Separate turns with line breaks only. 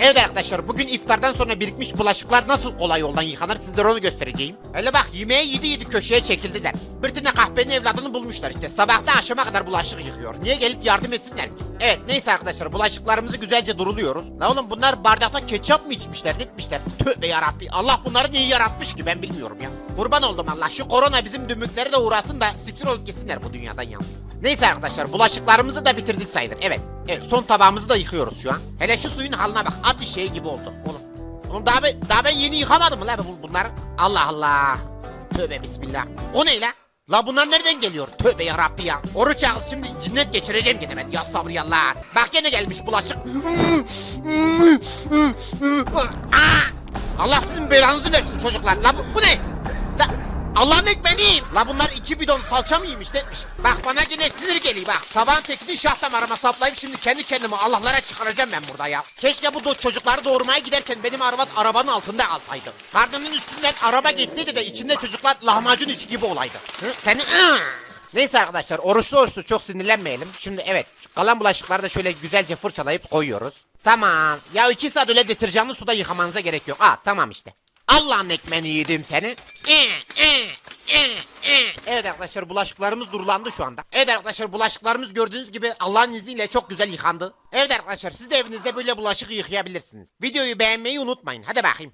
Evet arkadaşlar bugün iftardan sonra birikmiş bulaşıklar nasıl kolay yoldan yıkanır sizlere onu göstereceğim. Hele bak yemeği yedi yedi köşeye çekildiler. Bir tane kahvenin evladını bulmuşlar işte sabahtan akşama kadar bulaşık yıkıyor. Niye gelip yardım etsinler ki? Evet neyse arkadaşlar bulaşıklarımızı güzelce duruluyoruz. La oğlum bunlar bardakta ketçap mı içmişler ne etmişler? Tövbe yarabbi Allah bunları niye yaratmış ki ben bilmiyorum ya. Kurban oldum Allah şu korona bizim dümükleri de uğrasın da siktir olup gitsinler bu dünyadan ya. Neyse arkadaşlar bulaşıklarımızı da bitirdik sayılır. Evet. Evet son tabağımızı da yıkıyoruz şu an. Hele şu suyun haline bak. At şey gibi oldu. Oğlum. Oğlum daha ben, daha ben yeni yıkamadım mı la bu- bunları? Allah Allah. Tövbe bismillah. O ne la? La bunlar nereden geliyor? Tövbe yarabbi ya. Oruç ağız şimdi cinnet geçireceğim gene ben. Ya sabır ya Allah. Bak gene gelmiş bulaşık. Allah sizin belanızı versin çocuklar. La bu, bu ne? La, Allah'ın ekmeği. La bunlar iki bidon salça mı yemiş ne etmiş? Bak bana yine sinir geliyor bak. Taban tekini şah damarıma saplayıp şimdi kendi kendime Allah'lara çıkaracağım ben burada ya. Keşke bu do- çocukları doğurmaya giderken benim arabat arabanın altında kalsaydı. Karnının üstünden araba geçseydi de içinde çocuklar lahmacun içi gibi olaydı. Hı? Seni... Neyse arkadaşlar oruçlu oruçlu çok sinirlenmeyelim. Şimdi evet kalan bulaşıkları da şöyle güzelce fırçalayıp koyuyoruz. Tamam. Ya iki saat öyle deterjanlı suda yıkamanıza gerek yok. Aa tamam işte. Allah'ın ekmeğini yedim seni. Ee, ee, ee. Evet arkadaşlar bulaşıklarımız durulandı şu anda. Evet arkadaşlar bulaşıklarımız gördüğünüz gibi Allah'ın izniyle çok güzel yıkandı. Evet arkadaşlar siz de evinizde böyle bulaşık yıkayabilirsiniz. Videoyu beğenmeyi unutmayın. Hadi bakayım.